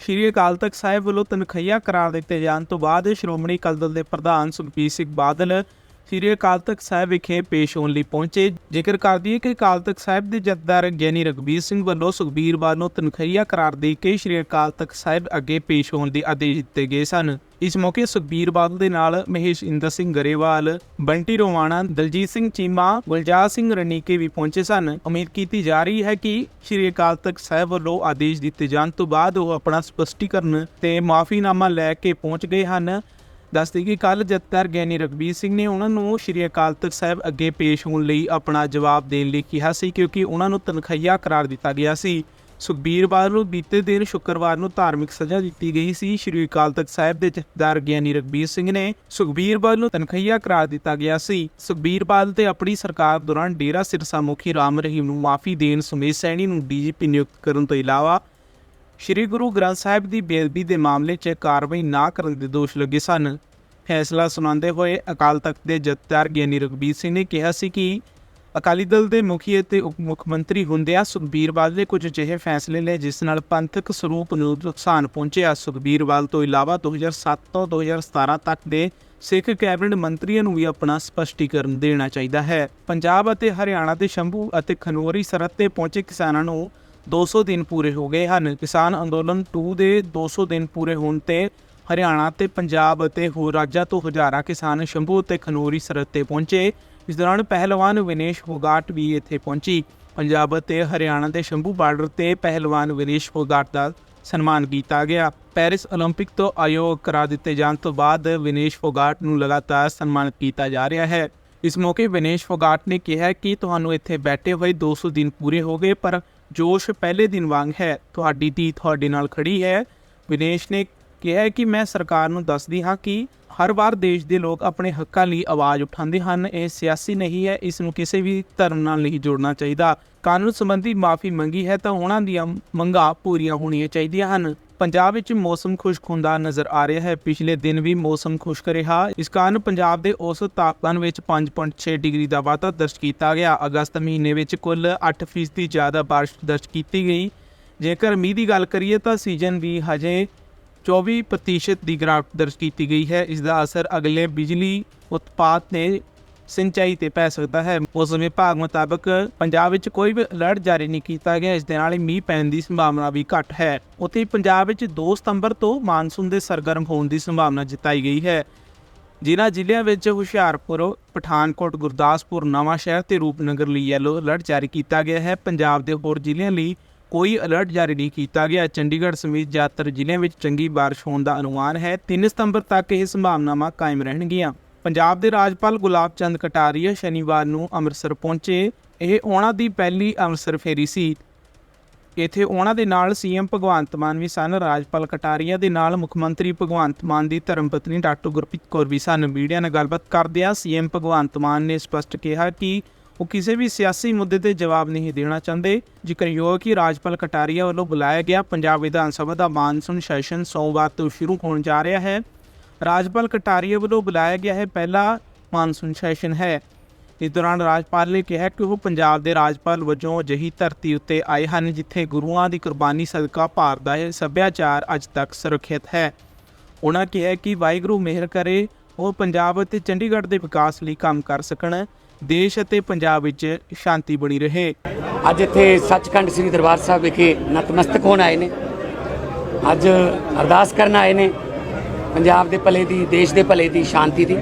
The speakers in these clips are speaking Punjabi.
ਸ਼੍ਰੀ ਅਕਾਲ ਤਖਤ ਸਾਹਿਬ ਵੱਲੋਂ ਤਨਖਈਆ ਕਰਾਰ ਦਿੱਤੇ ਜਾਣ ਤੋਂ ਬਾਅਦ ਸ਼੍ਰੋਮਣੀ ਅਕਾਲੀ ਦਲ ਦੇ ਪ੍ਰਧਾਨ ਸੁਖਬੀਰ ਸਿੰਘ ਬਾਦਲ ਸ਼੍ਰੀ ਅਕਾਲ ਤਖਤ ਸਾਹਿਬ ਵਿਖੇ ਪੇਸ਼ ਹੋਣ ਲਈ ਪਹੁੰਚੇ। ਜ਼ਿਕਰ ਕਰਦੀ ਹੈ ਕਿ ਅਕਾਲ ਤਖਤ ਸਾਹਿਬ ਦੇ ਜਥੇਦਾਰ ਗਿਆਨੀ ਰਗਬੀਰ ਸਿੰਘ ਵੱਲੋਂ ਸੁਖਬੀਰ ਬਾਦਲ ਨੂੰ ਤਨਖਈਆ ਕਰਾਰ ਦੇ ਕੇ ਸ਼੍ਰੀ ਅਕਾਲ ਤਖਤ ਸਾਹਿਬ ਅੱਗੇ ਪੇਸ਼ ਹੋਣ ਦੇ ਆਦੇਸ਼ ਦਿੱਤੇ ਗਏ ਸਨ। ਇਸ ਮੌਕੇ ਸੁਖਬੀਰ ਬਾਦਲ ਦੇ ਨਾਲ ਮਹੇਸ਼ ਇੰਦਰ ਸਿੰਘ ਗਰੇਵਾਲ, ਬੰਟੀ ਰੋਵਾਣਾ ਦਲਜੀਤ ਸਿੰਘ ਚੀਮਾ, ਗੁਲਜਾਰ ਸਿੰਘ ਰਣੀਕੇ ਵੀ ਪਹੁੰਚੇ ਸਨ। ਉਮੀਦ ਕੀਤੀ ਜਾ ਰਹੀ ਹੈ ਕਿ ਸ਼੍ਰੀ ਅਕਾਲ ਤਖਤ ਸਾਹਿਬ ਵੱਲੋਂ ਆਦੇਸ਼ ਦਿੱਤੇ ਜਾਣ ਤੋਂ ਬਾਅਦ ਉਹ ਆਪਣਾ ਸਪਸ਼ਟੀਕਰਨ ਤੇ ਮਾਫੀਨਾਮਾ ਲੈ ਕੇ ਪਹੁੰਚ ਗਏ ਹਨ। ਦੱਸਦੀ ਕਿ ਕੱਲ ਜਥੇਦਾਰ ਗਿਆਨੀ ਰਗਬੀਰ ਸਿੰਘ ਨੇ ਉਹਨਾਂ ਨੂੰ ਸ਼੍ਰੀ ਅਕਾਲ ਤਖਤ ਸਾਹਿਬ ਅੱਗੇ ਪੇਸ਼ ਹੋਣ ਲਈ ਆਪਣਾ ਜਵਾਬ ਦੇਣ ਲਈ ਕਿਹਾ ਸੀ ਕਿਉਂਕਿ ਉਹਨਾਂ ਨੂੰ ਤਨਖਈਆ ਕਰਾਰ ਦਿੱਤਾ ਗਿਆ ਸੀ। ਸੁਖਬੀਰ ਬਾਦਲ ਨੂੰ ਬੀਤੇ ਦਿਨ ਸ਼ੁੱਕਰਵਾਰ ਨੂੰ ਧਾਰਮਿਕ ਸਜ਼ਾ ਦਿੱਤੀ ਗਈ ਸੀ। ਸ਼੍ਰੀ ਅਕਾਲ ਤਖਤ ਸਾਹਿਬ ਦੇ ਜਥੇਦਾਰ ਗਿਆਨੀ ਰਗਬੀਰ ਸਿੰਘ ਨੇ ਸੁਖਬੀਰ ਬਾਦਲ ਨੂੰ ਤਨਖਈਆ ਕਰਾਰ ਦਿੱਤਾ ਗਿਆ ਸੀ। ਸੁਖਬੀਰ ਬਾਦਲ ਤੇ ਆਪਣੀ ਸਰਕਾਰ ਦੌਰਾਨ ਡੇਰਾ ਸਿਰਸਾ ਮੁਖੀ ਰਾਮ ਰਹੀਮ ਨੂੰ ਮਾਫੀ ਦੇਣ ਸੁਮੇਸ਼ ਸੈਣੀ ਨੂੰ ਡੀਜੀਪੀ ਨਿਯੁਕਤ ਕਰਨ ਤੋਂ ਇਲਾਵਾ ਸ਼੍ਰੀ ਗੁਰੂ ਗ੍ਰੰਥ ਸਾਹਿਬ ਦੀ ਬੇਅਦਬੀ ਦੇ ਮਾਮਲੇ 'ਚ ਕਾਰਵਾਈ ਨਾ ਕਰਨ ਦੇ ਦੋਸ਼ ਲੱਗੇ ਸਨ। ਫੈਸਲਾ ਸੁਣਾਉਂਦੇ ਹੋਏ ਅਕਾਲ ਤਖਤ ਦੇ ਜਥੇਦਾਰ ਗਿਆਨੀ ਰਘਬੀਰ ਸਿੰਘ ਨੇ ਕਿਹਾ ਸੀ ਕਿ ਅਕਾਲੀ ਦਲ ਦੇ ਮੁਖੀ ਅਤੇ ਉਪ ਮੁੱਖ ਮੰਤਰੀ ਹੁੰਦਿਆਂ ਸੁਖਬੀਰ ਬਾਦਲ ਦੇ ਕੁਝ ਅਜਿਹੇ ਫੈਸਲੇ ਲਏ ਜਿਸ ਨਾਲ ਪੰਥਕ ਸਰੂਪ ਨੂੰ ਨੁਕਸਾਨ ਪਹੁੰਚਿਆ। ਸੁਖਬੀਰ ਬਾਦਲ ਤੋਂ ਇਲਾਵਾ 2007 ਤੋਂ 2017 ਤੱਕ ਦੇ ਸਿੱਖ ਕੈਬਨਿਟ ਮੰਤਰੀਆਂ ਨੂੰ ਵੀ ਆਪਣਾ ਸਪਸ਼ਟੀਕਰਨ ਦੇਣਾ ਚਾਹੀਦਾ ਹੈ। ਪੰਜਾਬ ਅਤੇ ਹਰਿਆਣਾ ਦੇ ਸ਼ੰਭੂ ਅਤੇ ਖਨੋਰੀ ਸਰਹੱਦ ਤੇ ਪਹੁੰਚੇ ਕਿਸਾਨਾਂ ਨੂੰ 200 ਦਿਨ ਪੂਰੇ ਹੋ ਗਏ ਹਨ। ਕਿਸਾਨ ਅੰਦੋਲਨ 2 ਦੇ 200 ਦਿਨ ਪੂਰੇ ਹੋਣ ਤੇ ਹਰਿਆਣਾ ਤੇ ਪੰਜਾਬ ਅਤੇ ਹੋਰ ਰਾਜਾਂ ਤੋਂ ਹਜ਼ਾਰਾਂ ਕਿਸਾਨ ਸ਼ੰਭੂ ਤੇ ਖਨੌਰੀ ਸਰਹੱਦ ਤੇ ਪਹੁੰਚੇ ਇਸ ਦੌਰਾਨ ਪਹਿਲਵਾਨ ਵਿਨੇਸ਼ ਫੋਗਾਟ ਵੀ ਇੱਥੇ ਪਹੁੰਚੀ ਪੰਜਾਬ ਅਤੇ ਹਰਿਆਣਾ ਦੇ ਸ਼ੰਭੂ ਬਾਰਡਰ ਤੇ ਪਹਿਲਵਾਨ ਵਿਨੇਸ਼ ਫੋਗਾਟ ਦਾ ਸਨਮਾਨ ਕੀਤਾ ਗਿਆ ਪੈਰਿਸ 올림픽 ਤੋਂ ਆਯੋਗ ਕਰਾ ਦਿੱਤੇ ਜਾਣ ਤੋਂ ਬਾਅਦ ਵਿਨੇਸ਼ ਫੋਗਾਟ ਨੂੰ ਲਗਾਤਾਰ ਸਨਮਾਨਿਤ ਕੀਤਾ ਜਾ ਰਿਹਾ ਹੈ ਇਸ ਮੌਕੇ ਵਿਨੇਸ਼ ਫੋਗਾਟ ਨੇ ਕਿਹਾ ਕਿ ਤੁਹਾਨੂੰ ਇੱਥੇ ਬੈਠੇ ਹੋਏ 200 ਦਿਨ ਪੂਰੇ ਹੋ ਗਏ ਪਰ ਜੋਸ਼ ਪਹਿਲੇ ਦਿਨ ਵਾਂਗ ਹੈ ਤੁਹਾਡੀ ਧੀ ਤੁਹਾਡੇ ਨਾਲ ਖੜੀ ਹੈ ਵਿਨੇਸ਼ ਨੇ ਕਿਹਾ ਕਿ ਮੈਂ ਸਰਕਾਰ ਨੂੰ ਦੱਸਦੀ ਹਾਂ ਕਿ ਹਰ ਵਾਰ ਦੇਸ਼ ਦੇ ਲੋਕ ਆਪਣੇ ਹੱਕਾਂ ਲਈ ਆਵਾਜ਼ ਉਠਾਉਂਦੇ ਹਨ। ਇਹ ਸਿਆਸੀ ਨਹੀਂ ਹੈ, ਇਸ ਨੂੰ ਕਿਸੇ ਵੀ ਧਰਮ ਨਾਲ ਨਹੀਂ ਜੋੜਨਾ ਚਾਹੀਦਾ। ਕਾਨੂੰਨ ਸੰਬੰਧੀ ਮਾਫੀ ਮੰਗੀ ਹੈ ਤਾਂ ਉਹਨਾਂ ਦੀਆਂ ਮੰਗਾਂ ਪੂਰੀਆਂ ਹੋਣੀਆਂ ਚਾਹੀਦੀਆਂ ਹਨ। ਪੰਜਾਬ ਵਿੱਚ ਮੌਸਮ ਖੁਸ਼ਕ ਹੁੰਦਾ ਨਜ਼ਰ ਆ ਰਿਹਾ ਹੈ। ਪਿਛਲੇ ਦਿਨ ਵੀ ਮੌਸਮ ਖੁਸ਼ਕ ਰਿਹਾ। ਇਸ ਕਾਰਨ ਪੰਜਾਬ ਦੇ ਔਸਤ ਤਾਪਮਾਨ ਵਿੱਚ 5.6 ਡਿਗਰੀ ਦਾ ਵਾਧਾ ਦਰਜ ਕੀਤਾ ਗਿਆ। ਅਗਸਤ ਮਹੀਨੇ ਵਿੱਚ ਕੁੱਲ 8% ਜ਼ਿਆਦਾ ਬਾਰਿਸ਼ ਦਰਜ ਕੀਤੀ ਗਈ। ਜੇਕਰ ਮੀਂਹ ਦੀ ਗੱਲ ਕਰੀਏ ਤਾਂ ਸੀਜ਼ਨ ਵੀ ਹਜੇ 24% ਦੀ ਗਿਰਾਵਟ ਦਰਜ ਕੀਤੀ ਗਈ ਹੈ। ਇਸ ਦਾ ਅਸਰ ਅਗਲੇ ਬਿਜਲੀ ਉਤਪਾਦ ਤੇ ਸਿੰਚਾਈ ਤੇ ਪੈ ਸਕਦਾ ਹੈ। ਮੌਸਮ ਵਿਭਾਗ ਮੁਤਾਬਕ ਪੰਜਾਬ ਵਿੱਚ ਕੋਈ ਵੀ ਅਲਰਟ ਜਾਰੀ ਨਹੀਂ ਕੀਤਾ ਗਿਆ। ਇਸ ਦੇ ਨਾਲ ਹੀ ਮੀਂਹ ਪੈਣ ਦੀ ਸੰਭਾਵਨਾ ਵੀ ਘੱਟ ਹੈ। ਉੱਥੇ ਪੰਜਾਬ ਵਿੱਚ 2 ਸਤੰਬਰ ਤੋਂ ਮਾਨਸੂਨ ਦੇ ਸਰਗਰਮ ਹੋਣ ਦੀ ਸੰਭਾਵਨਾ ਜਤਾਈ ਗਈ ਹੈ। ਜਿਨ੍ਹਾਂ ਜ਼ਿਲ੍ਹਿਆਂ ਵਿੱਚ ਹੁਸ਼ਿਆਰਪੁਰ ਪਠਾਨਕੋਟ, ਗੁਰਦਾਸਪੁਰ ਨਵਾਂ ਸ਼ਹਿਰ ਤੇ ਰੂਪਨਗਰ ਲਈ ਯੈਲੋ ਅਲਰਟ ਜਾਰੀ ਕੀਤਾ ਗਿਆ ਹੈ। ਪੰਜਾਬ ਦੇ ਹੋਰ ਜ਼ਿਲ੍ਹਿਆਂ ਲਈ ਕੋਈ ਅਲਰਟ ਜਾਰੀ ਨਹੀਂ ਕੀਤਾ ਗਿਆ। ਚੰਡੀਗੜ੍ਹ ਸਮੇਤ ਜ਼ਿਆਦਾਤਰ ਜ਼ਿਲ੍ਹਿਆਂ ਵਿੱਚ ਚੰਗੀ ਬਾਰਿਸ਼ ਹੋਣ ਦਾ ਅਨੁਮਾਨ ਹੈ। 3 ਸਤੰਬਰ ਤੱਕ ਇਹ ਸੰਭਾਵਨਾਵਾਂ ਕਾਇਮ ਰਹਿਣਗੀਆਂ। ਪੰਜਾਬ ਦੇ ਰਾਜਪਾਲ ਗੁਲਾਬ ਚੰਦ ਕਟਾਰੀਆ ਸ਼ਨੀਵਾਰ ਨੂੰ ਅੰਮ੍ਰਿਤਸਰ ਪਹੁੰਚੇ। ਇਹ ਉਹਨਾਂ ਦੀ ਪਹਿਲੀ ਅੰਮ੍ਰਿਤਸਰ ਫੇਰੀ ਸੀ। ਇੱਥੇ ਉਹਨਾਂ ਦੇ ਨਾਲ ਸੀਐਮ ਭਗਵੰਤ ਮਾਨ ਵੀ ਸਨ। ਰਾਜਪਾਲ ਕਟਾਰੀਆ ਦੇ ਨਾਲ ਮੁੱਖ ਮੰਤਰੀ ਭਗਵੰਤ ਮਾਨ ਦੀ ਧਰਮਪਤਨੀ ਡਾਕਟਰ ਗੁਰਪ੍ਰੀਤ ਕੌਰ ਵੀ ਸਨ। ਮੀਡੀਆ ਨਾਲ ਗੱਲਬਾਤ ਕਰਦਿਆਂ ਸੀਐਮ ਭਗਵੰਤ ਮਾਨ ਨੇ ਸਪਸ਼ਟ ਕਿਹਾ ਕਿ ਉਹ ਕਿਸੇ ਵੀ ਸਿਆਸੀ ਮੁੱਦੇ ਤੇ ਜਵਾਬ ਨਹੀਂ ਦੇਣਾ ਚਾਹੁੰਦੇ। ਜ਼ਿਕਰਯੋਗ ਕਿ ਰਾਜਪਾਲ ਕਟਾਰੀਆ ਵੱਲੋਂ ਬੁਲਾਇਆ ਗਿਆ। ਪੰਜਾਬ ਵਿਧਾਨ ਸਭਾ ਦਾ ਮਾਨਸੂਨ ਸੈਸ਼ਨ ਸੋਮਵਾਰ ਤੋਂ ਸ਼ੁਰੂ ਹੋਣ ਜਾ ਰਿਹਾ ਹੈ। ਰਾਜਪਾਲ ਕਟਾਰੀਆ ਵੱਲੋਂ ਬੁਲਾਇਆ ਗਿਆ ਹੈ। ਪਹਿਲਾ ਮਾਨਸੂਨ ਸੈਸ਼ਨ ਹੈ। ਇਸ ਦੌਰਾਨ ਰਾਜਪਾਲ ਨੇ ਕਿਹਾ ਕਿ ਉਹ ਪੰਜਾਬ ਦੇ ਰਾਜਪਾਲ ਵਜੋਂ ਅਜਿਹੀ ਧਰਤੀ ਉੱਤੇ ਆਏ ਹਨ, ਜਿੱਥੇ ਗੁਰੂਆਂ ਦੀ ਕੁਰਬਾਨੀ ਸਦਕਾ ਭਾਰਤ ਦਾ ਸੱਭਿਆਚਾਰ ਅੱਜ ਤੱਕ ਸੁਰੱਖਿਅਤ ਹੈ। ਉਹਨਾਂ ਕਿਹਾ ਕਿ ਵਾਹਿਗੁਰੂ ਮਿਹਰ ਕਰੇ, ਉਹ ਪੰਜਾਬ ਅਤੇ ਚੰਡੀਗੜ੍ਹ ਦੇ ਵਿਕਾਸ ਲਈ ਕੰਮ ਕਰ ਸਕਣ। ਦੇਸ਼ ਅਤੇ ਪੰਜਾਬ ਵਿੱਚ ਸ਼ਾਂਤੀ ਬਣੀ ਰਹੇ। ਅੱਜ ਇੱਥੇ ਸੱਚਖੰਡ ਸ੍ਰੀ ਦਰਬਾਰ ਸਾਹਿਬ ਵਿਖੇ ਨਤਮਸਤਕ ਹੋਣ ਆਏ ਨੇ। ਅੱਜ ਅਰਦਾਸ ਕਰਨ ਆਏ ਨੇ ਪੰਜਾਬ ਦੇ ਭਲੇ ਦੀ, ਦੇਸ਼ ਦੇ ਭਲੇ ਦੀ ਸ਼ਾਂਤੀ ਦੀ।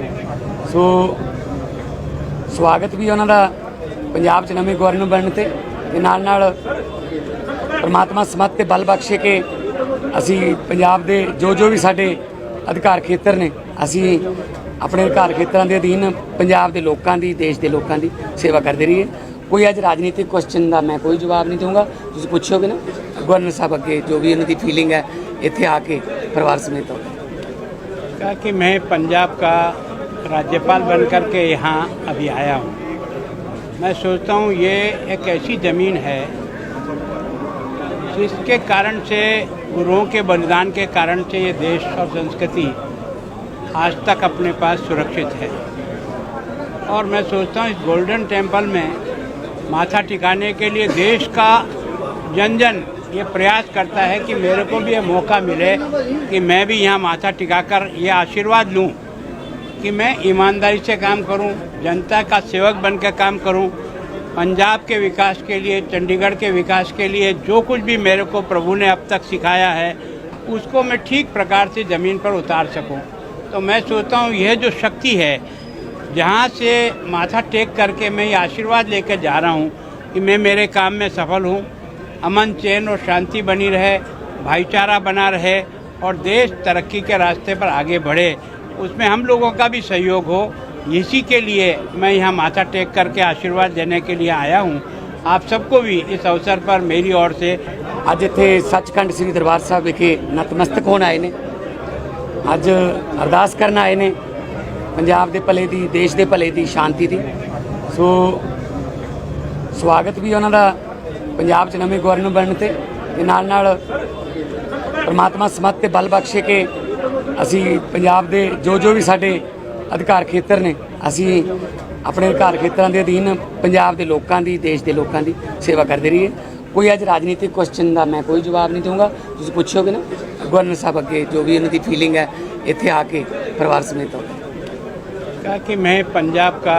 ਸੋ ਸਵਾਗਤ ਵੀ ਉਹਨਾਂ ਦਾ ਪੰਜਾਬ 'ਚ ਨਵੇਂ ਗਵਰਨਰ ਬਣਨ ਤੇ ਤੇ ਨਾਲ ਨਾਲ ਪਰਮਾਤਮਾ ਸਮਤ ਤੇ ਬਲ ਬਖਸ਼ੇ ਕਿ ਅਸੀਂ ਪੰਜਾਬ ਦੇ ਜੋ ਜੋ ਵੀ ਸਾਡੇ ਅਧਿਕਾਰ ਖੇਤਰ ਨੇ, ਅਸੀਂ ਆਪਣੇ ਅਧਿਕਾਰ ਖੇਤਰਾਂ ਦੇ ਅਧੀਨ ਪੰਜਾਬ ਦੇ ਲੋਕਾਂ ਦੀ ਦੇਸ਼ ਦੇ ਲੋਕਾਂ ਦੀ ਸੇਵਾ ਕਰਦੇ ਰਹੀਏ ਕੋਈ ਅੱਜ ਰਾਜਨੀਤਿਕ ਕੁਐਸਚਨ ਦਾ ਮੈਂ ਕੋਈ ਜਵਾਬ ਨਹੀਂ ਦਊਂਗਾ ਤੁਸੀਂ ਪੁੱਛੋਗੇ ਨਾ ਗਵਰਨਰ ਸਾਹਿਬ ਅੱਗੇ ਜੋ ਵੀ ਇਹਨਾਂ ਦੀ ਫੀਲਿੰਗ ਹੈ ਇੱਥੇ ਆ ਕੇ ਪਰਿਵਾਰ ਸਮੇਤ ਆਓ कहा कि मैं पंजाब का राज्यपाल बन कर के यहाँ अभी आया हूँ मैं सोचता हूँ ये एक ऐसी ज़मीन है जिसके कारण से गुरुओं के बलिदान के कारण से ये देश और संस्कृति आज तक अपने पास सुरक्षित है और मैं सोचता हूँ इस गोल्डन टेंपल में माथा टिकाने के लिए देश का जन जन ये प्रयास करता है कि मेरे को भी ये मौका मिले कि मैं भी यहाँ माथा टिकाकर ये आशीर्वाद लूँ कि मैं ईमानदारी से काम करूँ, जनता का सेवक बनकर काम करूँ, पंजाब के विकास के लिए, चंडीगढ़ के विकास के लिए, जो कुछ भी मेरे को प्रभु ने अब तक सिखाया है, उसको मैं ठीक प्रकार से ज़मीन पर उतार सकूँ। तो मैं सोचता हूँ, यह जो शक्ति है, जहाँ से माथा टेक करके मैं ये आशीर्वाद लेकर जा रहा हूँ कि मैं मेरे काम में सफल हूँ, अमन चैन और शांति बनी रहे, भाईचारा बना रहे और देश तरक्की के रास्ते पर आगे बढ़े। उसमें हम लोगों का भी सहयोग हो। इसी के लिए मैं यहाँ माथा टेक करके आशीर्वाद देने के लिए आया हूँ। आप सबको भी इस अवसर पर मेरी ओर से अज इतने सचखंड श्री दरबार साहब विखे नतमस्तक होने आए हैं ਅੱਜ ਅਰਦਾਸ ਕਰਨ ਆਏ ਨੇ ਪੰਜਾਬ ਦੇ ਭਲੇ ਦੀ, ਦੇਸ਼ ਦੇ ਭਲੇ ਦੀ ਸ਼ਾਂਤੀ ਦੀ। ਸੋ ਸਵਾਗਤ ਵੀ ਉਹਨਾਂ ਦਾ ਪੰਜਾਬ 'ਚ ਨਵੇਂ ਗਵਰਨਰ ਬਣਨ ਤੇ ਤੇ ਨਾਲ ਨਾਲ ਪਰਮਾਤਮਾ ਸਮਤ ਤੇ ਬਲ ਬਖਸ਼ੇ ਕਿ ਅਸੀਂ ਪੰਜਾਬ ਦੇ ਜੋ ਜੋ ਵੀ ਸਾਡੇ ਅਧਿਕਾਰ ਖੇਤਰ ਨੇ, ਅਸੀਂ ਆਪਣੇ ਅਧਿਕਾਰ ਖੇਤਰਾਂ ਦੇ ਅਧੀਨ ਪੰਜਾਬ ਦੇ ਲੋਕਾਂ ਦੀ, ਦੇਸ਼ ਦੇ ਲੋਕਾਂ ਦੀ ਸੇਵਾ ਕਰਦੇ ਰਹੀਏ। ਕੋਈ ਅੱਜ ਰਾਜਨੀਤਿਕ ਕੁਐਸਚਨ ਦਾ ਮੈਂ ਕੋਈ ਜਵਾਬ ਨਹੀਂ ਦਊਂਗਾ। ਤੁਸੀਂ ਪੁੱਛੋਗੇ ਨਾ। ਗਵਰਨਰ ਸਾਹਿਬ ਅੱਗੇ ਜੋ ਵੀ ਇਹਨਾਂ ਦੀ ਫੀਲਿੰਗ ਹੈ ਇੱਥੇ ਆ ਕੇ ਪਰਿਵਾਰ ਸਮੇਤ ਆਓ कहा कि मैं पंजाब का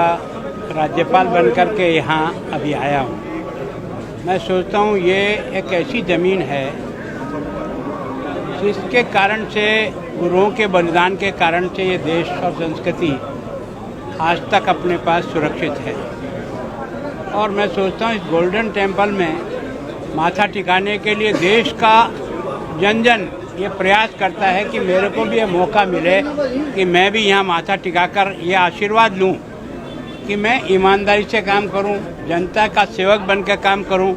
राज्यपाल बन कर के यहाँ अभी आया हूँ मैं सोचता हूँ ये एक ऐसी ज़मीन है जिसके कारण से गुरुओं के बलिदान के कारण से ये देश और संस्कृति आज तक अपने पास सुरक्षित है और मैं सोचता हूँ इस गोल्डन टेम्पल में माथा टिकाने के लिए देश का जन जन ये प्रयास करता है कि मेरे को भी ये मौका मिले कि मैं भी यहाँ माथा टिकाकर ये आशीर्वाद लूँ कि मैं ईमानदारी से काम करूँ, जनता का सेवक बनकर काम करूँ,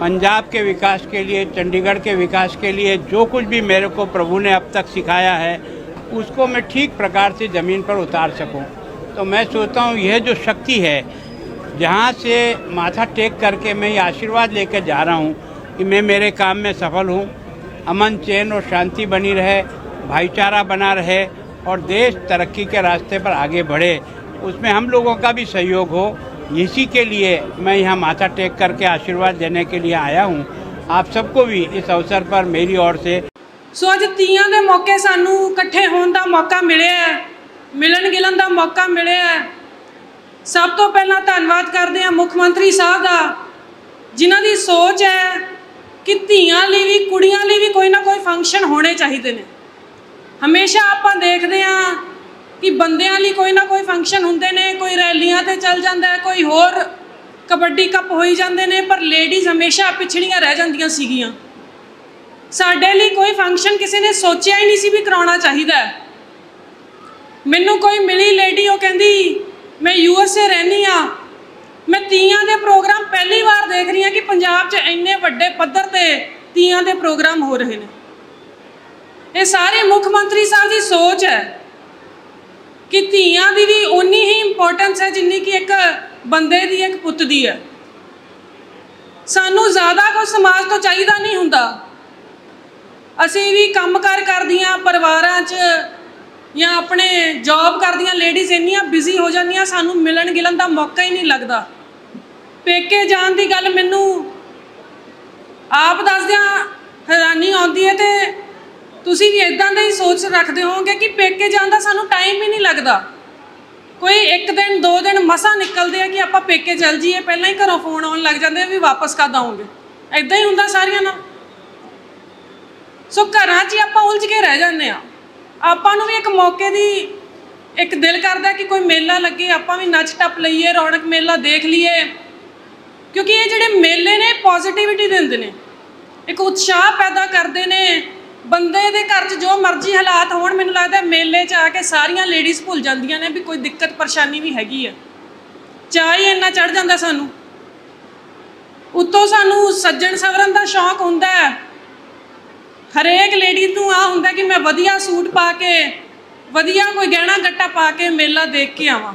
पंजाब के विकास के लिए, चंडीगढ़ के विकास के लिए, जो कुछ भी मेरे को प्रभु ने अब तक सिखाया है, उसको मैं ठीक प्रकार से ज़मीन पर उतार सकूँ। तो मैं सोचता हूँ, यह जो शक्ति है, जहाँ से माथा टेक करके मैं ये आशीर्वाद लेकर जा रहा हूँ कि मैं मेरे काम में सफल हूँ अमन चैन और शांति बनी रहे भाईचारा बना रहे और देश तरक्की के रास्ते पर आगे बढ़े उसमें हम लोगों का भी सहयोग हो इसी के लिए मैं यहाँ माथा टेक करके आशीर्वाद देने के लिए आया हूँ आप सबको भी इस अवसर पर मेरी ओर से ਸੋ ਅੱਜ ਤੀਆਂ ਦੇ ਮੌਕੇ ਸਾਨੂੰ ਇਕੱਠੇ ਹੋਣ ਦਾ ਮੌਕਾ ਮਿਲਿਆ ਹੈ ਮਿਲਣ ਗਿਲਣ ਦਾ ਮੌਕਾ ਮਿਲਿਆ ਹੈ ਸਭ ਤੋਂ ਪਹਿਲਾਂ ਧੰਨਵਾਦ ਕਰਦੇ ਹਾਂ ਮੁੱਖ ਮੰਤਰੀ ਸਾਹਿਬ ਦਾ ਜਿਨ੍ਹਾਂ ਦੀ ਸੋਚ ਹੈ ਕਿ ਧੀਆਂ ਲਈ ਵੀ, ਕੁੜੀਆਂ ਲਈ ਵੀ ਕੋਈ ਨਾ ਕੋਈ ਫੰਕਸ਼ਨ ਹੋਣੇ ਚਾਹੀਦੇ ਨੇ। ਹਮੇਸ਼ਾ ਆਪਾਂ ਦੇਖਦੇ ਹਾਂ ਕਿ ਬੰਦਿਆਂ ਲਈ ਕੋਈ ਨਾ ਕੋਈ ਫੰਕਸ਼ਨ ਹੁੰਦੇ ਨੇ, ਕੋਈ ਰੈਲੀਆਂ ਤੇ ਚੱਲ ਜਾਂਦਾ ਹੈ, ਕੋਈ ਹੋਰ ਕਬੱਡੀ ਕੱਪ ਹੋਈ ਜਾਂਦੇ ਨੇ, ਪਰ ਲੇਡੀਜ਼ ਹਮੇਸ਼ਾ ਪਿਛੜੀਆਂ ਰਹਿ ਜਾਂਦੀਆਂ ਸੀਗੀਆਂ। ਸਾਡੇ ਲਈ ਕੋਈ ਫੰਕਸ਼ਨ ਕਿਸੇ ਨੇ ਸੋਚਿਆ ਹੀ ਨਹੀਂ ਸੀ ਵੀ ਕਰਾਉਣਾ ਚਾਹੀਦਾ ਮੈਨੂੰ ਕੋਈ ਮਿਲੀ ਲੇਡੀ ਉਹ ਕਹਿੰਦੀ, ਮੈਂ ਯੂ ਐਸ ਏ ਰਹਿੰਦੀ ਆ ਮੈਂ ਤੀਆਂ ਦੇ ਪ੍ਰੋਗਰਾਮ ਦੇਖ ਰਹੀ ਹਾਂ ਕਿ ਪੰਜਾਬ 'ਚ ਇੰਨੇ ਵੱਡੇ ਪੱਧਰ ਤੇ ਤੀਆਂ ਦੇ ਪ੍ਰੋਗਰਾਮ ਹੋ ਰਹੇ ਨੇ। ਇਹ ਸਾਰੇ ਮੁੱਖ ਮੰਤਰੀ ਸਾਹਿਬ ਦੀ ਸੋਚ ਹੈ ਕਿ ਧੀਆਂ ਦੀ ਵੀ ਉਨੀ ਹੀ ਇੰਪੋਰਟੈਂਸ ਹੈ ਜਿੰਨੀ ਕਿ ਇੱਕ ਬੰਦੇ ਦੀ, ਇੱਕ ਪੁੱਤ ਦੀ ਹੈ। ਸਾਨੂੰ ਜ਼ਿਆਦਾ ਕੁਝ ਸਮਾਜ ਤੋਂ ਚਾਹੀਦਾ ਨਹੀਂ ਹੁੰਦਾ। ਅਸੀਂ ਵੀ ਕੰਮਕਾਰ ਕਰਦੀਆਂ, ਪਰਿਵਾਰਾਂ 'ਚ ਜਾਂ ਆਪਣੇ ਜੌਬ ਕਰਦੀਆਂ ਲੇਡੀਜ਼ ਇੰਨੀਆਂ ਬਿਜ਼ੀ ਹੋ ਜਾਂਦੀਆਂ, ਸਾਨੂੰ ਮਿਲਣ ਗਿਲਣ ਦਾ ਮੌਕਾ ਹੀ ਨਹੀਂ ਲੱਗਦਾ। ਪੇਕੇ ਜਾਣ ਦੀ ਗੱਲ ਮੈਨੂੰ ਆਪ ਦੱਸਦਿਆਂ ਹੈਰਾਨੀ ਆਉਂਦੀ ਹੈ ਤੇ ਤੁਸੀਂ ਵੀ ਇਦਾਂ ਦਾ ਹੀ ਸੋਚ ਰੱਖਦੇ ਹੋਵੋਗੇ ਕਿ ਪੇਕੇ ਜਾਣ ਦਾ ਸਾਨੂੰ ਟਾਈਮ ਹੀ ਨਹੀਂ ਲੱਗਦਾ। ਕੋਈ ਇੱਕ ਦਿਨ, ਦੋ ਦਿਨ ਮਸਾਂ ਨਿਕਲਦੇ ਆ ਕਿ ਆਪਾਂ ਪੇਕੇ ਚੱਲ ਜਾਈਏ, ਪਹਿਲਾਂ ਹੀ ਘਰੋਂ ਫੋਨ ਆਉਣ ਲੱਗ ਜਾਂਦੇ ਆ ਵੀ ਵਾਪਸ ਕਦ ਆਉਂਗੇ। ਇਦਾਂ ਹੀ ਹੁੰਦਾ ਸਾਰਿਆਂ ਨਾਲ ਸੋ ਘਰਾਂ 'ਚ ਹੀ ਆਪਾਂ ਉਲਝ ਕੇ ਰਹਿ ਜਾਂਦੇ ਆ। ਆਪਾਂ ਨੂੰ ਵੀ ਇੱਕ ਮੌਕੇ ਦੀ ਇੱਕ ਦਿਲ ਕਰਦਾ ਕਿ ਕੋਈ ਮੇਲਾ ਲੱਗੇ, ਆਪਾਂ ਵੀ ਨੱਚ ਟੱਪ ਲਈਏ, ਰੌਣਕ ਮੇਲਾ ਦੇਖ ਲਈਏ। ਕਿਉਂਕਿ ਇਹ ਜਿਹੜੇ ਮੇਲੇ ਨੇ ਪੋਜ਼ਿਟਿਵਿਟੀ ਦਿੰਦੇ ਨੇ। ਇੱਕ ਉਤਸ਼ਾਹ ਪੈਦਾ ਕਰਦੇ ਨੇ। ਬੰਦੇ ਦੇ ਘਰ 'ਚ ਜੋ ਮਰਜ਼ੀ ਹਾਲਾਤ ਹੋਣ, ਮੈਨੂੰ ਲੱਗਦਾ ਮੇਲੇ 'ਚ ਆ ਕੇ ਸਾਰੀਆਂ ਲੇਡੀਜ਼ ਭੁੱਲ ਜਾਂਦੀਆਂ ਨੇ ਵੀ ਕੋਈ ਦਿੱਕਤ, ਪਰੇਸ਼ਾਨੀ ਵੀ ਹੈਗੀ ਆ। ਚਾਹ ਹੀ ਇੰਨਾ ਚੜ ਜਾਂਦਾ ਸਾਨੂੰ। ਉੱਤੋਂ ਸਾਨੂੰ ਸੱਜਣ ਸਵਰਨ ਦਾ ਸ਼ੌਂਕ ਹੁੰਦਾ ਹੈ। ਹਰੇਕ ਲੇਡੀ ਨੂੰ ਆ ਹੁੰਦਾ ਕਿ ਮੈਂ ਵਧੀਆ ਸੂਟ ਪਾ ਕੇ, ਵਧੀਆ ਕੋਈ ਗਹਿਣਾ ਗੱਟਾ ਪਾ ਕੇ ਮੇਲਾ ਦੇਖ ਕੇ ਆਵਾਂ।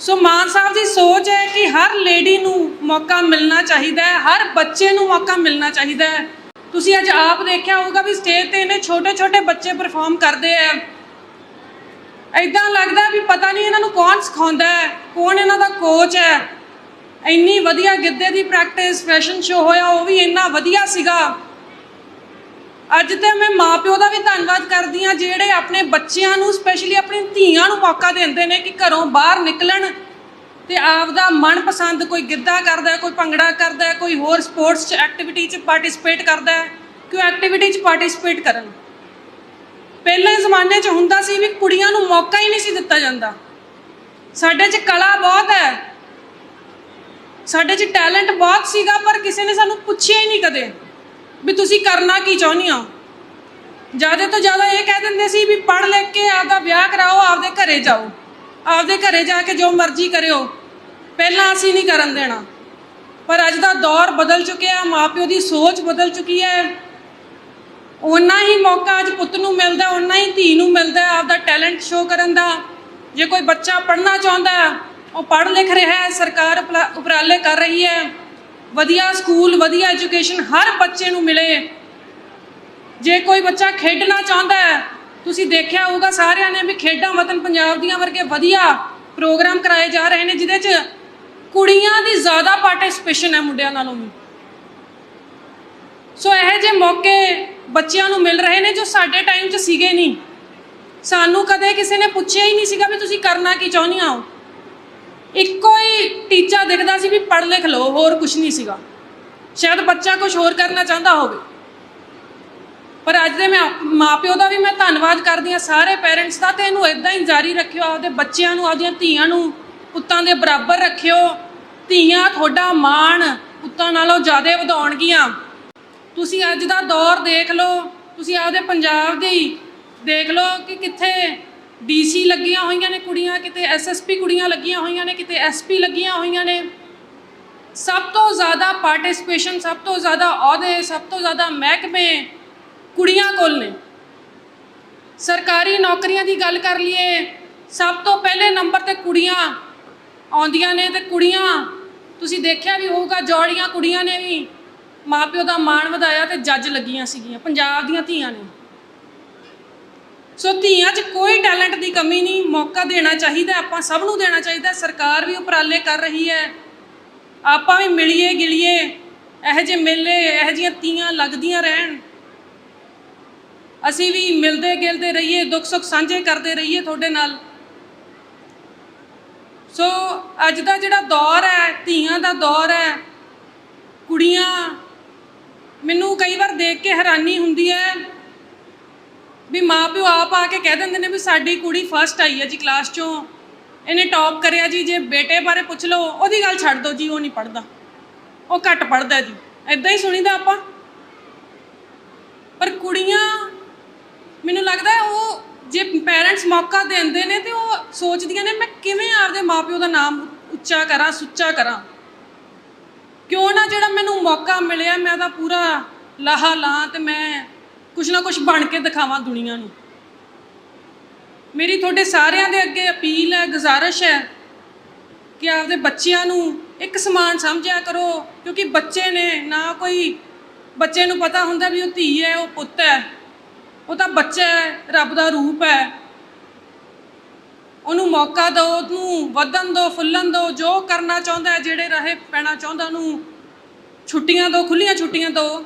ਸੋ ਮਾਨ ਸਾਹਿਬ ਦੀ ਸੋਚ ਹੈ ਕਿ ਹਰ ਲੇਡੀ ਨੂੰ ਮੌਕਾ ਮਿਲਣਾ ਚਾਹੀਦਾ ਹੈ, ਹਰ ਬੱਚੇ ਨੂੰ ਮੌਕਾ ਮਿਲਣਾ ਚਾਹੀਦਾ ਹੈ। ਤੁਸੀਂ ਅੱਜ ਆਪ ਦੇਖਿਆ ਹੋਊਗਾ ਵੀ ਸਟੇਜ ਤੇ ਇਹਨੇ ਛੋਟੇ ਛੋਟੇ ਬੱਚੇ ਪਰਫਾਰਮ ਕਰਦੇ ਆ। ਐਦਾਂ ਲੱਗਦਾ ਵੀ ਪਤਾ ਨਹੀਂ ਇਹਨਾਂ ਨੂੰ ਕੌਣ ਸਿਖਾਉਂਦਾ ਹੈ, ਕੌਣ ਇਹਨਾਂ ਦਾ ਕੋਚ ਹੈ। ਇੰਨੀ ਵਧੀਆ ਗਿੱਧੇ ਦੀ ਪ੍ਰੈਕਟਿਸ ਫੈਸ਼ਨ ਸ਼ੋ ਹੋਇਆ, ਉਹ ਵੀ ਇੰਨਾ ਵਧੀਆ ਸੀਗਾ। ਅੱਜ ਤਾਂ ਮੈਂ ਮਾਪਿਓ ਦਾ ਵੀ ਧੰਨਵਾਦ ਕਰਦੀ ਆ ਜਿਹੜੇ ਆਪਣੇ ਬੱਚਿਆਂ ਨੂੰ ਸਪੈਸ਼ਲੀ ਆਪਣੀ ਧੀਆਂ ਨੂੰ ਮੌਕਾ ਦਿੰਦੇ ਨੇ ਕਿ ਘਰੋਂ ਬਾਹਰ ਨਿਕਲਣ ਤੇ ਆਪਦਾ ਮਨਪਸੰਦ ਕੋਈ ਗਿੱਧਾ ਕਰਦਾ, ਕੋਈ ਭੰਗੜਾ ਕਰਦਾ, ਕੋਈ ਹੋਰ ਸਪੋਰਟਸ ਚ ਐਕਟੀਵਿਟੀ ਚ ਪਾਰਟਿਸਿਪੇਟ ਕਰਦਾ ਕਿ ਉਹ ਐਕਟੀਵਿਟੀ ਚ ਪਾਰਟਿਸਿਪੇਟ ਕਰਨ? ਪਹਿਲੇ ਜ਼ਮਾਨੇ 'ਚ ਹੁੰਦਾ ਸੀ ਵੀ ਕੁੜੀਆਂ ਨੂੰ ਮੌਕਾ ਹੀ ਨਹੀਂ ਸੀ ਦਿੱਤਾ ਜਾਂਦਾ। ਸਾਡੇ 'ਚ ਕਲਾ ਬਹੁਤ ਹੈ। ਸਾਡੇ 'ਚ ਟੈਲੈਂਟ ਬਹੁਤ ਸੀਗਾ, ਪਰ ਕਿਸੇ ਨੇ ਸਾਨੂੰ ਪੁੱਛਿਆ ਹੀ ਨਹੀਂ ਕਦੇ। ਵੀ ਤੁਸੀਂ ਕਰਨਾ ਕੀ ਚਾਹੁੰਦੇ ਹੋ? ਜ਼ਿਆਦਾ ਤੋਂ ਜ਼ਿਆਦਾ ਇਹ ਕਹਿ ਦਿੰਦੇ ਸੀ ਵੀ ਪੜ੍ਹ ਲਿਖ ਕੇ ਆਪਦਾ ਵਿਆਹ ਕਰਾਓ, ਆਪਦੇ ਘਰੇ ਜਾਓ। ਆਪਦੇ ਘਰੇ ਜਾ ਕੇ ਜੋ ਮਰਜ਼ੀ ਕਰਿਓ। ਪਹਿਲਾਂ ਅਸੀਂ ਨਹੀਂ ਕਰਨ ਦੇਣਾ। ਪਰ ਅੱਜ ਦਾ ਦੌਰ ਬਦਲ ਚੁੱਕਿਆ, ਮਾਪਿਓ ਦੀ ਸੋਚ ਬਦਲ ਚੁੱਕੀ ਹੈ। ਓਨਾ ਹੀ ਮੌਕਾ ਅੱਜ ਪੁੱਤ ਨੂੰ ਮਿਲਦਾ, ਓਨਾ ਹੀ ਧੀ ਨੂੰ ਮਿਲਦਾ, ਆਪਦਾ ਟੈਲੈਂਟ ਸ਼ੋਅ ਕਰਨ ਦਾ। ਜੇ ਕੋਈ ਬੱਚਾ ਪੜ੍ਹਨਾ ਚਾਹੁੰਦਾ, ਉਹ ਪੜ੍ਹ ਲਿਖ ਰਿਹਾ ਹੈ, ਸਰਕਾਰ ਉਪਰਾਲੇ ਕਰ ਰਹੀ ਹੈ। ਵਧੀਆ ਸਕੂਲ, ਵਧੀਆ ਐਜੂਕੇਸ਼ਨ ਹਰ ਬੱਚੇ ਨੂੰ ਮਿਲੇ। ਜੇ ਕੋਈ ਬੱਚਾ ਖੇਡਣਾ ਚਾਹੁੰਦਾ ਹੈ, ਤੁਸੀਂ ਦੇਖਿਆ ਹੋਊਗਾ ਸਾਰਿਆਂ ਨੇ ਵੀ ਖੇਡਾਂ ਵਤਨ ਪੰਜਾਬ ਦੀਆਂ ਵਰਗੇ ਵਧੀਆ ਪ੍ਰੋਗਰਾਮ ਕਰਾਏ ਜਾ ਰਹੇ ਨੇ, ਜਿਹਦੇ 'ਚ ਕੁੜੀਆਂ ਦੀ ਜ਼ਿਆਦਾ ਪਾਰਟਿਸਿਪੇਸ਼ਨ ਹੈ ਮੁੰਡਿਆਂ ਨਾਲੋਂ ਵੀ। ਸੋ ਇਹ ਜੇ ਮੌਕੇ ਬੱਚਿਆਂ ਨੂੰ ਮਿਲ ਰਹੇ ਨੇ ਜੋ ਸਾਡੇ ਟਾਈਮ 'ਚ ਸੀਗੇ ਨਹੀਂ। ਸਾਨੂੰ ਕਦੇ ਕਿਸੇ ਨੇ ਪੁੱਛਿਆ ਹੀ ਨਹੀਂ ਸੀਗਾ ਵੀ ਤੁਸੀਂ ਕਰਨਾ ਕੀ ਚਾਹੁੰਦੀਆਂ ਹੋ। ਇੱਕੋ ਹੀ ਟੀਚਾ ਦਿਖਦਾ ਸੀ ਵੀ ਪੜ੍ਹ ਲਿਖ ਲਓ, ਹੋਰ ਕੁਝ ਨਹੀਂ ਸੀਗਾ। ਸ਼ਾਇਦ ਬੱਚਾ ਕੁਝ ਹੋਰ ਕਰਨਾ ਚਾਹੁੰਦਾ ਹੋਵੇ। ਪਰ ਅੱਜ ਦੇ ਮੈਂ ਮਾਪਿਓ ਦਾ ਵੀ ਮੈਂ ਧੰਨਵਾਦ ਕਰਦੀ ਹਾਂ ਸਾਰੇ ਪੇਰੈਂਟਸ ਦਾ ਤੇ ਇਹਨੂੰ ਇਦਾਂ ਹੀ ਜਾਰੀ ਰੱਖਿਓ, ਆਪਦੇ ਬੱਚਿਆਂ ਨੂੰ, ਆਪਦੀਆਂ ਧੀਆਂ ਨੂੰ, ਪੁੱਤਾਂ ਦੇ ਬਰਾਬਰ ਰੱਖਿਓ। ਧੀਆਂ ਤੁਹਾਡਾ ਮਾਣ, ਪੁੱਤਾਂ ਨਾਲੋਂ ਜ਼ਿਆਦਾ ਵਧਾਉਣਗੀਆਂ। ਤੁਸੀਂ ਅੱਜ ਦਾ ਦੌਰ ਦੇਖ ਲਓ, ਤੁਸੀਂ ਆਪਦੇ ਪੰਜਾਬ ਦੀ ਦੇਖ ਲਓ ਕਿ ਕਿੱਥੇ ਡੀਸੀ ਲੱਗੀਆਂ ਹੋਈਆਂ ਨੇ ਕੁੜੀਆਂ, ਕਿਤੇ ਐਸਐਸਪੀ ਕੁੜੀਆਂ ਲੱਗੀਆਂ ਹੋਈਆਂ ਨੇ, ਕਿਤੇ ਐਸਪੀ ਲੱਗੀਆਂ ਹੋਈਆਂ ਨੇ। ਸਭ ਤੋਂ ਜ਼ਿਆਦਾ ਪਾਰਟਿਸਿਪੇਸ਼ਨ ਸਭ ਤੋਂ ਜ਼ਿਆਦਾ ਅਹੁਦੇ, ਸਭ ਤੋਂ ਜ਼ਿਆਦਾ ਮਹਿਕਮੇ ਕੁੜੀਆਂ ਕੋਲ ਨੇ। ਸਰਕਾਰੀ ਨੌਕਰੀਆਂ ਦੀ ਗੱਲ ਕਰ ਲਈਏ, ਸਭ ਤੋਂ ਪਹਿਲੇ ਨੰਬਰ ਤੇ ਕੁੜੀਆਂ ਆਉਂਦੀਆਂ ਨੇ ਤੇ ਕੁੜੀਆਂ, ਤੁਸੀਂ ਦੇਖਿਆ ਵੀ ਹੋਊਗਾ, ਜੋੜੀਆਂ ਕੁੜੀਆਂ ਨੇ ਵੀ ਮਾਪਿਓ ਦਾ ਮਾਣ ਵਧਾਇਆ ਤੇ ਜੱਜ ਲੱਗੀਆਂ ਸੀਗੀਆਂ, ਪੰਜਾਬ ਦੀਆਂ ਧੀਆਂ ਨੇ। ਸੋ ਧੀਆਂ 'ਚ ਕੋਈ ਟੈਲੈਂਟ ਦੀ ਕਮੀ ਨਹੀਂ, ਮੌਕਾ ਦੇਣਾ ਚਾਹੀਦਾ, ਆਪਾਂ ਸਭ ਨੂੰ ਦੇਣਾ ਚਾਹੀਦਾ, ਸਰਕਾਰ ਵੀ ਉਪਰਾਲੇ ਕਰ ਰਹੀ ਹੈ। ਆਪਾਂ ਵੀ ਮਿਲੀਏ ਗਿਲੀਏ, ਇਹੋ ਜਿਹੇ ਮੇਲੇ, ਇਹੋ ਜਿਹੀਆਂ ਤੀਆਂ ਲੱਗਦੀਆਂ ਰਹਿਣ। ਅਸੀਂ ਵੀ ਮਿਲਦੇ ਗਿਲਦੇ ਰਹੀਏ, ਦੁੱਖ ਸੁੱਖ ਸਾਂਝੇ ਕਰਦੇ ਰਹੀਏ ਤੁਹਾਡੇ ਨਾਲ। ਸੋ ਅੱਜ ਦਾ ਜਿਹੜਾ ਦੌਰ ਹੈ, ਧੀਆਂ ਦਾ ਦੌਰ ਹੈ, ਕੁੜੀਆਂ, ਮੈਨੂੰ ਕਈ ਵਾਰ ਦੇਖ ਕੇ ਹੈਰਾਨੀ ਹੁੰਦੀ ਹੈ ਵੀ ਮਾਪਿਓ ਆਪ ਆ ਕੇ ਕਹਿ ਦਿੰਦੇ ਨੇ ਵੀ ਸਾਡੀ ਕੁੜੀ ਫਸਟ ਆਈ ਹੈ ਜੀ ਕਲਾਸ ਚੋਂ। ਇਹਨੇ ਟੌਪ ਕਰਿਆ ਜੀ, ਜੇ ਬੇਟੇ ਬਾਰੇ ਪੁੱਛ ਲਓ, ਉਹਦੀ ਗੱਲ ਛੱਡ ਦਿਓ ਜੀ, ਉਹ ਨਹੀਂ ਪੜਦਾ ਉਹ ਘੱਟ ਪੜਦਾ ਜੀ। ਐਦਾਂ ਹੀ ਸੁਣੀਦਾ ਆਪਾਂ। ਪਰ ਕੁੜੀਆਂ, ਮੈਨੂੰ ਲੱਗਦਾ ਉਹ ਜੇ ਪੈਰੈਂਟਸ ਮੌਕਾ ਦਿੰਦੇ ਨੇ ਤੇ ਉਹ ਸੋਚਦੀਆਂ ਨੇ, ਮੈਂ ਕਿਵੇਂ ਆਪਦੇ ਮਾਪਿਓ ਦਾ ਨਾਮ ਉੱਚਾ ਕਰਾਂ, ਸੁੱਚਾ ਕਰਾਂ। ਕਿਉਂ ਨਾ ਜਿਹੜਾ ਮੈਨੂੰ ਮੌਕਾ ਮਿਲਿਆ, ਮੈਂ ਉਹਦਾ ਪੂਰਾ ਲਾਹਾ ਲਾਂ ਤੇ ਮੈਂ ਕੁਛ ਨਾ ਕੁਛ ਬਣ ਕੇ ਦਿਖਾਵਾਂ ਦੁਨੀਆ ਨੂੰ। ਮੇਰੀ ਤੁਹਾਡੇ ਸਾਰਿਆਂ ਦੇ ਅੱਗੇ ਅਪੀਲ ਹੈ, ਗੁਜ਼ਾਰਿਸ਼ ਹੈ ਕਿ ਆਪਦੇ ਬੱਚਿਆਂ ਨੂੰ ਇੱਕ ਸਮਾਨ ਸਮਝਿਆ ਕਰੋ, ਕਿਉਂਕਿ ਬੱਚੇ ਨੇ ਨਾ ਕੋਈ, ਬੱਚੇ ਨੂੰ ਪਤਾ ਹੁੰਦਾ ਵੀ ਉਹ ਧੀ ਹੈ, ਉਹ ਪੁੱਤ ਹੈ। ਉਹ ਤਾਂ ਬੱਚਾ ਹੈ, ਰੱਬ ਦਾ ਰੂਪ ਹੈ। ਉਹਨੂੰ ਮੌਕਾ ਦਿਓ, ਉਹਨੂੰ ਵਧਣ ਦਿਓ, ਫੁੱਲਣ ਦਿਓ, ਜੋ ਕਰਨਾ ਚਾਹੁੰਦਾ ਜਿਹੜੇ ਰਾਹੇ ਪੈਣਾ ਚਾਹੁੰਦਾ ਉਹਨੂੰ, ਛੁੱਟੀਆਂ ਦਿਓ ਖੁੱਲੀਆਂ ਛੁੱਟੀਆਂ ਦਿਓ।